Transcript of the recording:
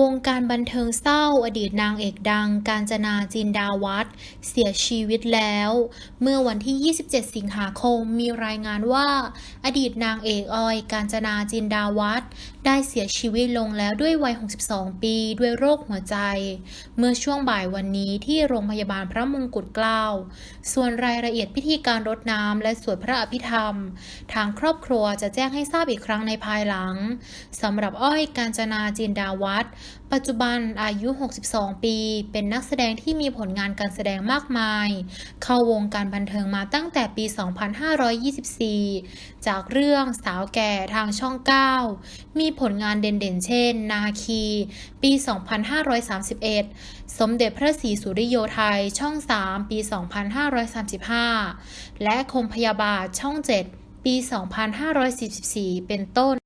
วงการบันเทิงเศร้าอดีตนางเอกดัง กาญจนาจินดาวัฒน์เสียชีวิตแล้ว เมื่อวันที่ 27 สิงหาคมมีรายงานว่า อดีตนางเอกออย กาญจนาจินดาวัฒน์ได้เสียชีวิตลงแล้วด้วยวัย 62 ปี ด้วยโรคหัวใจ เมื่อช่วงบ่ายวันนี้ที่โรงพยาบาลพระมงกุฎเกล้าส่วนรายละเอียดพิธีการรดน้ำและสวดพระอภิธรรม ทางครอบครัวจะแจ้งให้ทราบอีกครั้งในภายหลังสำหรับอ้อยกาญจนาจินดาวัฒน์ปัจจุบันอายุ 62 ปี เป็นนักแสดงที่มีผลงานการแสดงมากมาย เข้าวงการบันเทิงมาตั้งแต่ปี 2524 จากเรื่องสาวแก่ทางช่อง 9 มีผลงานเด่นๆ เช่น นาคี ปี 2531 สมเด็จพระศรีสุริโยไทยช่อง 3 ปี 2535 และคมพยาบาทช่อง 7 ปี 2544 เป็นต้น